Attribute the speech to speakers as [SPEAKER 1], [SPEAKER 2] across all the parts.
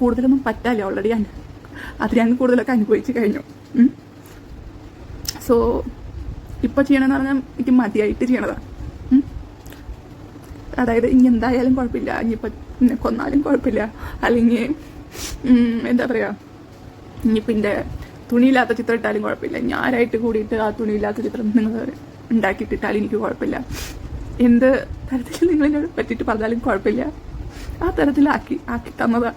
[SPEAKER 1] കൂടുതലൊന്നും പറ്റാല്ല ഓൾറെഡി അത് ഞാൻ കൂടുതലൊക്കെ അനുഭവിച്ച് കഴിഞ്ഞു. സോ ഇപ്പോൾ ചെയ്യണമെന്ന് പറഞ്ഞാൽ എനിക്ക് മതിയായിട്ട് ചെയ്യണതാണ് അതായത് ഇനി എന്തായാലും കുഴപ്പമില്ല. ഇനിയിപ്പോൾ എന്നെ കൊന്നാലും കുഴപ്പമില്ല. അല്ലെങ്കിൽ എന്താ പറയാ? ഇനിയിപ്പോൾ എന്റെ തുണിയില്ലാത്ത ചിത്രം ഇട്ടാലും കുഴപ്പമില്ല. ഞാനായിട്ട് കൂടിയിട്ട് ആ തുണിയില്ലാത്ത ചിത്രം നിങ്ങൾ ഉണ്ടാക്കിയിട്ടിട്ടാലും എനിക്ക് കുഴപ്പമില്ല. എന്ത് തരത്തിൽ നിങ്ങൾ എന്നോട് പറ്റിയിട്ട് പറഞ്ഞാലും കുഴപ്പമില്ല. ആ തരത്തിലാക്കി ആക്കി തന്നതാ.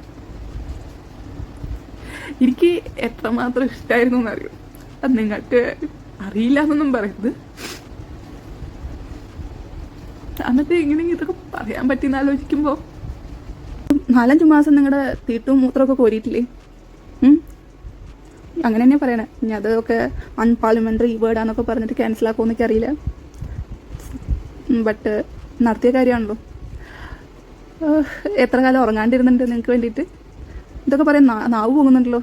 [SPEAKER 1] എനിക്ക് എത്രമാത്രം ഇഷ്ടമായിരുന്നു എന്നറിയോ? അത് നിങ്ങൾക്ക് അറിയില്ല എന്നൊന്നും പറയരുത്. അന്നത്തെ ഇങ്ങനെ ഇതൊക്കെ പറയാൻ പറ്റിയെന്ന് ആലോചിക്കുമ്പോൾ നാലഞ്ച് മാസം നിങ്ങളുടെ തീട്ടും മൂത്രമൊക്കെ കോരിയിട്ടില്ലേ? അങ്ങനെ തന്നെ പറയണേ. ഇനി അതൊക്കെ അൺപാർലമെന്ററി വേർഡാന്നൊക്കെ പറഞ്ഞിട്ട് ക്യാൻസൽ ആക്കുമെന്നൊക്കെ അറിയില്ല ബട്ട് നടത്തിയ കാര്യമാണല്ലോ. എത്ര കാലം ഉറങ്ങാണ്ടിരുന്നുണ്ട് നിങ്ങൾക്ക് വേണ്ടിയിട്ട്? ഇതൊക്കെ പറയാൻ നാവ് പോകുന്നുണ്ടല്ലോ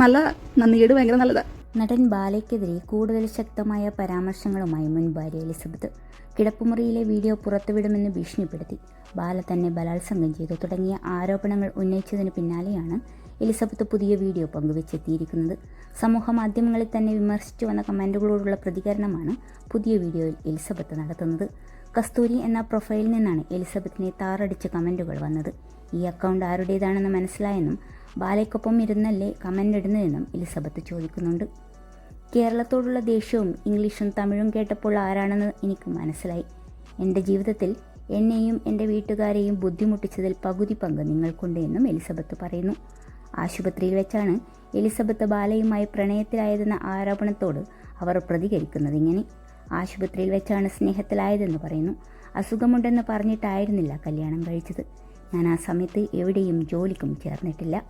[SPEAKER 1] നല്ല നന്ദിയേട് ഭയങ്കര നല്ലതാ.
[SPEAKER 2] നടൻ ബാലയ്ക്കെതിരെ കൂടുതൽ ശക്തമായ പരാമർശങ്ങളുമായി മുൻ ഭാര്യ എലിസബത്ത്. കിടപ്പുമുറിയിലെ വീഡിയോ പുറത്തുവിടുമെന്ന് ഭീഷണിപ്പെടുത്തി. ബാല തന്നെ ബലാത്സംഗം ചെയ്തു. തുടങ്ങിയ ആരോപണങ്ങൾ ഉന്നയിച്ചതിന് പിന്നാലെയാണ് എലിസബത്ത് പുതിയ വീഡിയോ പങ്കുവച്ചെത്തിയിരിക്കുന്നത്. സമൂഹ മാധ്യമങ്ങളിൽ തന്നെ വിമർശിച്ചു വന്ന കമന്റുകളോടുള്ള പ്രതികരണമാണ് പുതിയ വീഡിയോയിൽ എലിസബത്ത് നടത്തുന്നത്. കസ്തൂരി എന്ന പ്രൊഫൈലിൽ നിന്നാണ് എലിസബത്തിനെ താറടിച്ച കമന്റുകൾ വന്നത്. ഈ അക്കൗണ്ട് ആരുടേതാണെന്ന് മനസ്സിലായെന്നും ബാലയ്ക്കൊപ്പം ഇരുന്നല്ലേ കമന്റ് ഇടുന്നതെന്നും എലിസബത്ത് ചോദിക്കുന്നുണ്ട്. കേരളത്തോടുള്ള ദേഷ്യവും ഇംഗ്ലീഷും തമിഴും കേട്ടപ്പോൾ ആരാണെന്ന് എനിക്ക് മനസ്സിലായി. എന്റെ ജീവിതത്തിൽ എന്നെയും എന്റെ വീട്ടുകാരെയും ബുദ്ധിമുട്ടിച്ചതിൽ പകുതി പങ്ക് നിങ്ങൾക്കുണ്ട് എന്നും എലിസബത്ത് പറയുന്നു. ആശുപത്രിയിൽ വെച്ചാണ് എലിസബത്ത് ബാലയുമായി പ്രണയത്തിലായതെന്ന ആരോപണത്തോട് അവർ പ്രതികരിക്കുന്നത് ഇങ്ങനെ. ആശുപത്രിയിൽ വെച്ചാണ് സ്നേഹത്തിലായതെന്ന് പറയുന്നു. അസുഖമുണ്ടെന്ന് പറഞ്ഞിട്ടായിരുന്നില്ല കല്യാണം കഴിച്ചത്. ഞാൻ ആ സമയത്ത് എവിടെയും ജോലിക്കും ചേർന്നിട്ടില്ല.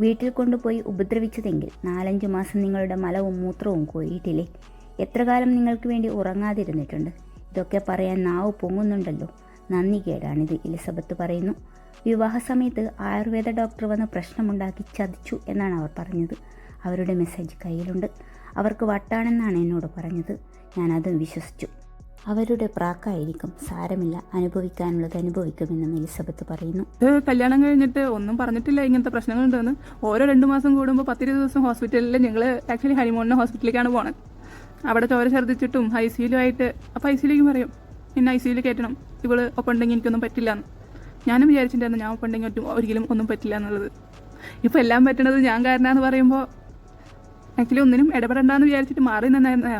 [SPEAKER 2] വീട്ടിൽ കൊണ്ടുപോയി ഉപദ്രവിച്ചതെങ്കിൽ നാലഞ്ച് മാസം നിങ്ങളുടെ മലവും മൂത്രവും കോരിയിട്ടില്ലേ? എത്ര കാലം നിങ്ങൾക്ക് വേണ്ടി ഉറങ്ങാതിരുന്നിട്ടുണ്ട്? ഇതൊക്കെ പറയാൻ നാവ് പൊങ്ങുന്നുണ്ടല്ലോ. നന്ദി കേടാണിത് എലിസബത്ത് പറയുന്നു. വിവാഹ സമയത്ത് ആയുർവേദ ഡോക്ടർ വന്ന് പ്രശ്നമുണ്ടാക്കി ചതിച്ചു എന്നാണ് അവർ പറഞ്ഞത്. അവരുടെ മെസ്സേജ് കയ്യിലുണ്ട്. അവർക്ക് വട്ടാണെന്നാണ് എന്നോട് പറഞ്ഞത്. ഞാൻ അതും വിശ്വസിച്ചു. അവരുടെ പ്രാക്കായിരിക്കും സാരമില്ല അനുഭവിക്കാനുള്ളത് അനുഭവിക്കുമെന്നും എലിസബത്ത് പറയുന്നു.
[SPEAKER 1] കല്യാണം കഴിഞ്ഞിട്ട് ഒന്നും പറഞ്ഞിട്ടില്ല ഇങ്ങനത്തെ പ്രശ്നങ്ങളുണ്ടെന്ന്. ഓരോ രണ്ടു മാസം കൂടുമ്പോൾ പത്തിരുപത് ദിവസം ഹോസ്പിറ്റലിൽ ഞങ്ങൾ ആക്ച്വലി ഹണിമൂണിന് ഹോസ്പിറ്റലിലേക്കാണ് പോണത്. അവിടെ ചോര ഛർദ്ദിച്ചിട്ടും ഐ സിയിലുമായിട്ട് അപ്പോൾ ഐ സിയിലേക്ക് പറയും പിന്നെ ഐ സിയിൽ കയറ്റണം ഇവൾ ഒപ്പുണ്ടെങ്കിൽ എനിക്കൊന്നും പറ്റില്ല എന്ന് ഞാനും വിചാരിച്ചിട്ടുണ്ടായിരുന്നു ഞാൻ ഒപ്പം ഉണ്ടെങ്കിൽ ഒരിക്കലും ഒന്നും പറ്റില്ല എന്നുള്ളത് ഇപ്പം എല്ലാം പറ്റണത് ഞാൻ കാരനാന്ന് പറയുമ്പോൾ ആക്ച്വലി ഒന്നിനും ഇടപെടണ്ടെന്ന് വിചാരിച്ചിട്ട് മാറി നിന്നായിരുന്നു